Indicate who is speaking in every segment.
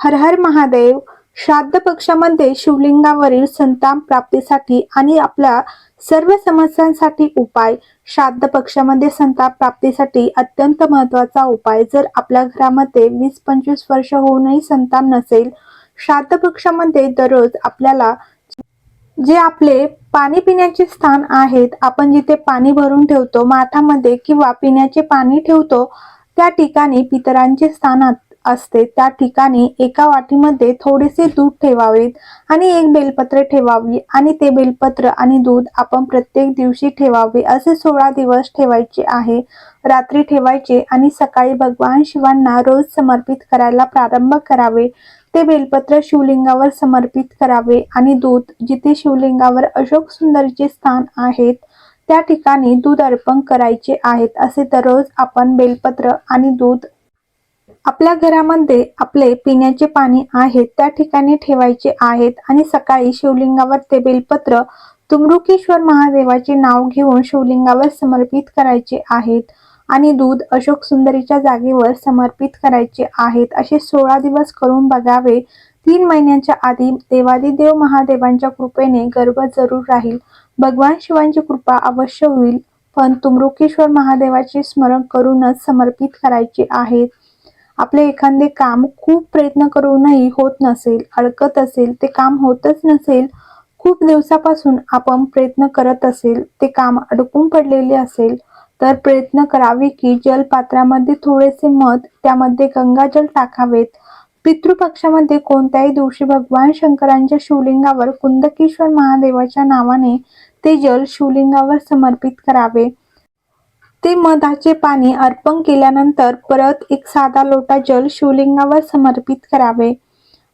Speaker 1: हर हर महादेव. श्राद्ध पक्षामध्ये शिवलिंगावरील संताप प्राप्तीसाठी आणि आपल्या सर्व समस्यांसाठी उपाय. श्राद्ध पक्षामध्ये संताप प्राप्तीसाठी अत्यंत महत्त्वाचा उपाय. जर आपल्या घरामध्ये वीस पंचवीस वर्ष होऊनही संताप नसेल श्राद्ध पक्षामध्ये दररोज आपल्याला जे आपले पाणी पिण्याचे स्थान आहेत आपण जिथे पाणी भरून ठेवतो माठामध्ये किंवा पिण्याचे पाणी ठेवतो त्या ठिकाणी पितरांचे स्थान असते त्या ठिकाणी एका वाटीमध्ये थोडेसे दूध ठेवावेत आणि एक बेलपत्र ठेवावी आणि ते बेलपत्र आणि दूध आपण प्रत्येक दिवशी ठेवावे असे सोळा दिवस ठेवायचे आहे. रात्री ठेवायचे आणि सकाळी भगवान शिवांना रोज समर्पित करायला प्रारंभ करावे. ते बेलपत्र शिवलिंगावर समर्पित करावे आणि दूध जिथे शिवलिंगावर अशोक सुंदरचे स्थान आहेत त्या ठिकाणी दूध अर्पण करायचे आहेत असे दररोज आपण बेलपत्र आणि दूध आपल्या घरामध्ये आपले पिण्याचे पाणी आहे त्या ठिकाणी ठेवायचे आहेत आणि सकाळी शिवलिंगावर ते बेलपत्र तुमरुकेश्वर महादेवाचे नाव घेऊन शिवलिंगावर समर्पित करायचे आहेत आणि दूध अशोक सुंदरीच्या जागेवर समर्पित करायचे आहेत. असे सोळा दिवस करून बघावे. तीन महिन्यांच्या आधी देवादिदेव महादेवांच्या कृपेने गर्भ जरूर राहील. भगवान शिवांची कृपा अवश्य होईल. पण तुमरुकेश्वर महादेवाचे स्मरण करूनच समर्पित करायचे आहेत. आपले एखादे काम खूप प्रयत्न करूनही होत नसेल अडकत असेल ते काम होतच नसेल खूप दिवसापासून आपण प्रयत्न करत असेल ते काम अडकून पडलेले असेल तर प्रयत्न करावे की जलपात्रामध्ये थोडेसे मध त्यामध्ये गंगाजल टाकावेत. पितृपक्षामध्ये कोणत्याही दिवशी भगवान शंकरांच्या शिवलिंगावर कुंदकेश्वर महादेवाच्या नावाने ते जल शिवलिंगावर समर्पित करावे. ते मधाचे पाणी अर्पण केल्यानंतर परत एक साधा लोटा जल शिवलिंगावर समर्पित करावे.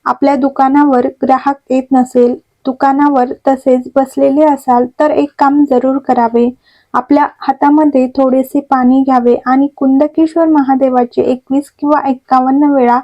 Speaker 1: आपल्या दुकानावर ग्राहक येत नसेल दुकानावर तसेच बसलेले असाल तर एक काम जरूर करावे. आपल्या हातामध्ये थोडेसे पाणी घ्यावे आणि कुंदकेश्वर महादेवाचे एकवीस किंवा एक्कावन्न वेळा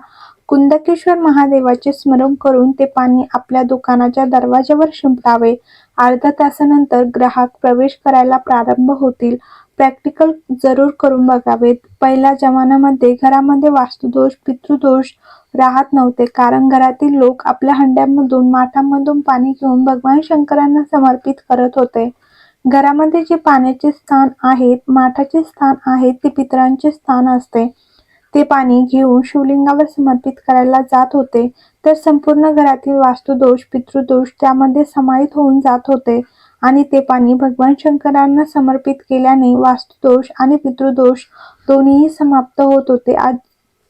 Speaker 1: कुंदकेश्वर महादेवाचे स्मरण करून ते पाणी आपल्या दुकानाच्या दरवाजावर शिंपडावे. अर्धा तासानंतर ग्राहक प्रवेश करायला प्रारंभ होतील. प्रॅक्टिकल जरूर करून बघावेत. पहिल्या जमान्यामध्ये घरामध्ये वास्तुदोष पितृदोष राहत नव्हते. कारण घरातील लोक आपल्या हंड्यामधून माठामधून पाणी घेऊन भगवान शंकरांना समर्पित करत होते. घरामध्ये जे पाण्याचे स्थान आहेत माठाचे स्थान आहे ते पितरांचे स्थान असते. ते पाणी घेऊन शिवलिंगावर समर्पित करायला जात होते. तर संपूर्ण घरातील वास्तुदोष पितृदोष त्यामध्ये समाहित होऊन जात होते. आणि ते पाणी भगवान शंकरांना समर्पित केल्याने वास्तुदोष आणि पितृदोष दोन्हीही समाप्त होत होते. आज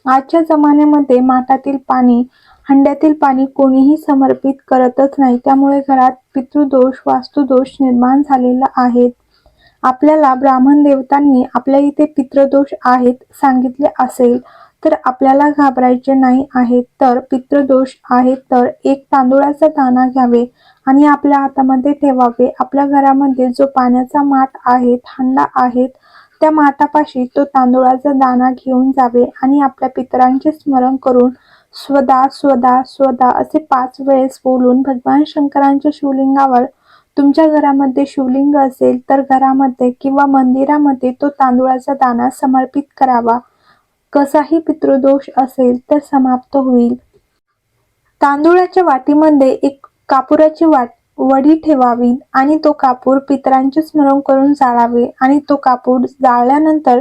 Speaker 1: आजच्या जमान्यामध्ये माठातील पाणी हंड्यातील पाणी कोणीही समर्पित करतच नाही. त्यामुळे घरात पितृदोष वास्तुदोष निर्माण झालेला आहेत आपल्याला ब्राह्मण देवतांनी आपल्या इथे पितृदोष आहेत सांगितले असेल. तर आपल्याला घाबरायचे नाही आहे तर पितृदोष आहेत तर एक तांदुळाचा दाणा घ्यावे आणि आपल्या हातामध्ये ठेवावे. आपल्या घरामध्ये जो पाण्याचा माठ आहे हांडा आहेत त्या माठापाशी तो तांदुळाचा दाणा घेऊन जावे आणि आपल्या पितरांचे स्मरण करून स्वदा स्वदा स्वदा असे पाच वेळेस बोलून भगवान शंकरांच्या शिवलिंगावर तुमच्या घरामध्ये शिवलिंग असेल तर घरामध्ये किंवा मंदिरामध्ये तो तांदुळाचा दाणा समर्पित करावा. कसाही पितृदोष असेल तर समाप्त होईल. तांदूळाच्या वाटीमध्ये एक कापुराची वाट वडी ठेवावी आणि तो कापूर पितरांचे स्मरण करून जाळावे आणि तो कापूर जाळल्यानंतर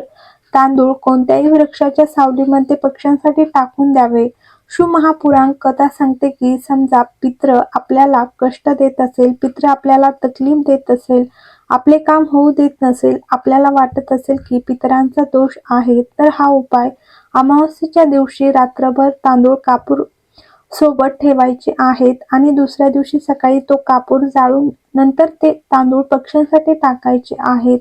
Speaker 1: तांदूळ कोणत्याही वृक्षाच्या सावलीमध्ये पक्ष्यांसाठी टाकून द्यावे. शिवमहापुराण कथा सांगते की समजा पित्र आपल्याला कष्ट देत असेल पित्र आपल्याला तकलीफ देत असेल आपले काम होऊ देत नसेल आपल्याला वाटत असेल की पितरांचा दोष आहे तर हा उपाय अमावस्येच्या दिवशी रात्रभर तांदूळ कापूर सोबत ठेवायचे आहेत आणि दुसऱ्या दिवशी सकाळी तो कापूर जाळून नंतर ते तांदूळ पक्ष्यांसाठी टाकायचे आहेत.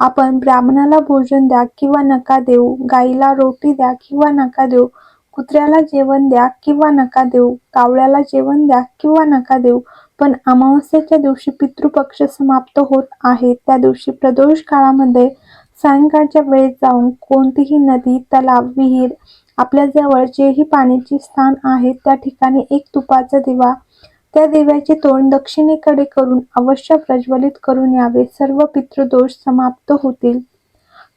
Speaker 1: आपण ब्राह्मणाला भोजन द्या किंवा नका देऊ गाईला रोटी द्या किंवा नका देऊ कुत्र्याला जेवण द्या किंवा नका देऊ कावळ्याला जेवण द्या किंवा नका देऊ पण अमावस्येच्या दिवशी पितृपक्ष समाप्त होत आहे. त्या दिवशी प्रदोष काळामध्ये सायंकाळच्या वेळेत जाऊन कोणतीही नदी तलाव विहीर आपल्या जवळ जेही पाण्याचे स्थान आहे त्या ठिकाणी एक तुपाचा दिवा त्या दिव्याचे तोंड दक्षिणेकडे करून अवश्य प्रज्वलित करून यावे. सर्व पितृदोष समाप्त होतील.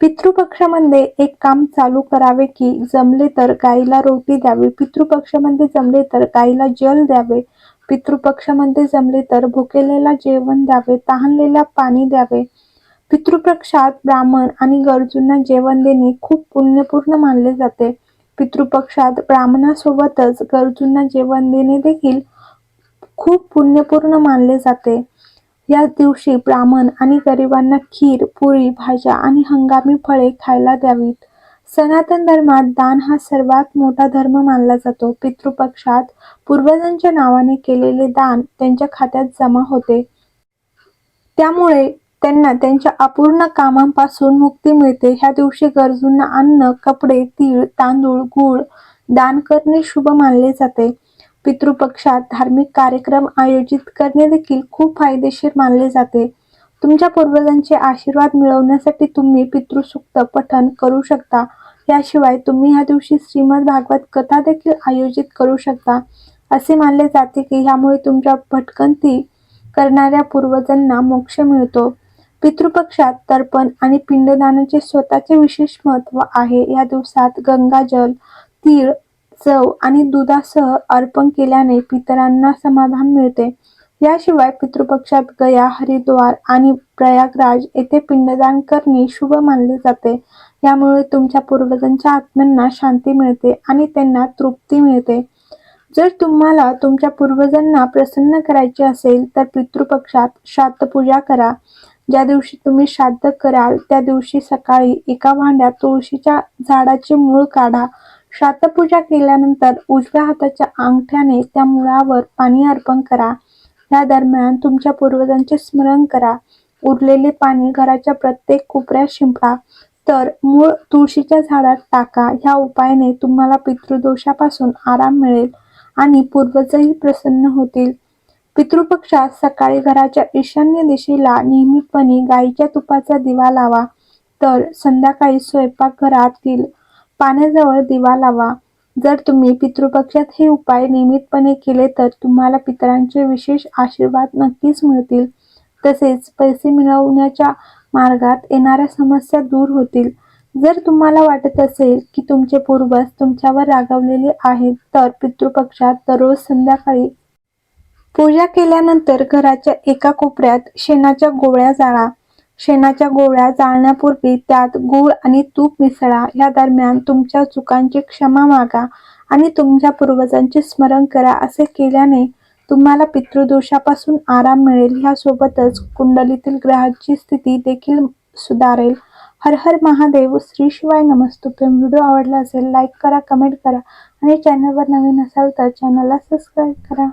Speaker 1: पितृपक्षामध्ये एक काम चालू करावे की जमले तर गाईला रोटी द्यावी. पितृपक्षामध्ये जमले तर गाईला जल द्यावे. पितृपक्षामध्ये जमले तर भुकेलेला जेवण द्यावे. तहानलेला पाणी द्यावे. पितृपक्षात ब्राह्मण आणि गरजूंना जेवण देणे खूप पुण्यपूर्ण मानले जाते. पितृपक्षात ब्राह्मणासोबतच गरजूंना जेवण देणे देखील खूप पुण्यपूर्ण मानले जाते. या दिवशी ब्राह्मण आणि गरिबांना खीर पोळी भाज्या आणि हंगामी फळे खायला द्यावीत. सनातन धर्मात दान हा सर्वात मोठा धर्म मानला जातो. पितृपक्षात पूर्वजांच्या नावाने केलेले दान त्यांच्या खात्यात जमा होते. त्यामुळे त्यांना त्यांच्या अपूर्ण कामांपासून मुक्ती मिळते. ह्या दिवशी गरजूंना अन्न कपडे तीळ तांदूळ गूळ दान करणे शुभ मानले जाते. पितृपक्षात धार्मिक कार्यक्रम आयोजित करणे देखील खूप फायदेशीर मानले जाते. तुमच्या पूर्वजांचे आशीर्वाद मिळवण्यासाठी तुम्ही पितृसूक्त पठण करू शकता. याशिवाय तुम्ही ह्या दिवशी श्रीमद भागवत कथा देखील आयोजित करू शकता. असे मानले जाते की ह्यामुळे तुमच्या भटकंती करणाऱ्या पूर्वजांना मोक्ष मिळतो. पितृपक्षात तर्पण आणि पिंडदानाचे स्वतःचे विशेष महत्त्व आहे. या दिवसात गंगाजल तीळ चव आणि दुधासह अर्पण केल्याने पितरांना समाधान मिळते. याशिवाय पितृपक्षात गया हरिद्वार आणि प्रयागराज येथे पिंडदान करणे शुभ मानले जाते. यामुळे तुमच्या पूर्वजांच्या आत्म्यांना शांती मिळते आणि त्यांना तृप्ती मिळते. जर तुम्हाला तुमच्या पूर्वजांना प्रसन्न करायचे असेल तर पितृपक्षात श्राद्ध पूजा करा. ज्या दिवशी तुम्ही श्राद्ध कराल त्या दिवशी सकाळी एका भांड्यात तुळशीच्या झाडाचे मूळ काढा. श्राद्धपूजा केल्यानंतर उजव्या हाताच्या अंगठ्याने त्या मुळावर पाणी अर्पण करा. या दरम्यान तुमच्या पूर्वजांचे स्मरण करा. उरलेले पाणी घराच्या प्रत्येक कोपऱ्यात शिंपडा. तर मूळ तुळशीच्या झाडात टाका. ह्या उपायाने तुम्हाला पितृदोषापासून आराम मिळेल आणि पूर्वजही प्रसन्न होतील. पितृपक्षात सकाळी घराच्या ईशान्य दिशेला नियमितपणे गाईच्या तुपाचा दिवा लावा. तर संध्याकाळी स्वयंपाकघरातील पाण्याजवळ दिवा लावा. जर तुम्ही पितृपक्षात हे उपाय नियमितपणे केले तर तुम्हाला पितरांचे विशेष आशीर्वाद नक्कीच मिळतील. तसेच पैसे मिळवण्याच्या मार्गात येणाऱ्या समस्या दूर होतील. जर तुम्हाला वाटत असेल की तुमचे पूर्वज तुमच्यावर रागावलेले आहेत तर पितृपक्षात दररोज संध्याकाळी पूजा केल्यानंतर घराच्या एका कोपऱ्यात शेणाच्या गोळ्या जाळा. शेणाच्या गोळ्या जाळण्यापूर्वी त्यात गूळ आणि तूप मिसळा. या दरम्यान तुमच्या चुकांची क्षमा मागा आणि तुमच्या पूर्वजांचे स्मरण करा. असे केल्याने तुम्हाला पितृदोषापासून आराम मिळेल. ह्यासोबतच कुंडलीतील ग्रहाची स्थिती देखील सुधारेल. हर हर महादेव. श्री शिवाय नमस्तुभ्यम व्हिडिओ आवडला असेल लाईक करा कमेंट करा आणि चॅनलवर नवीन असाल तर चॅनलला सबस्क्राईब करा.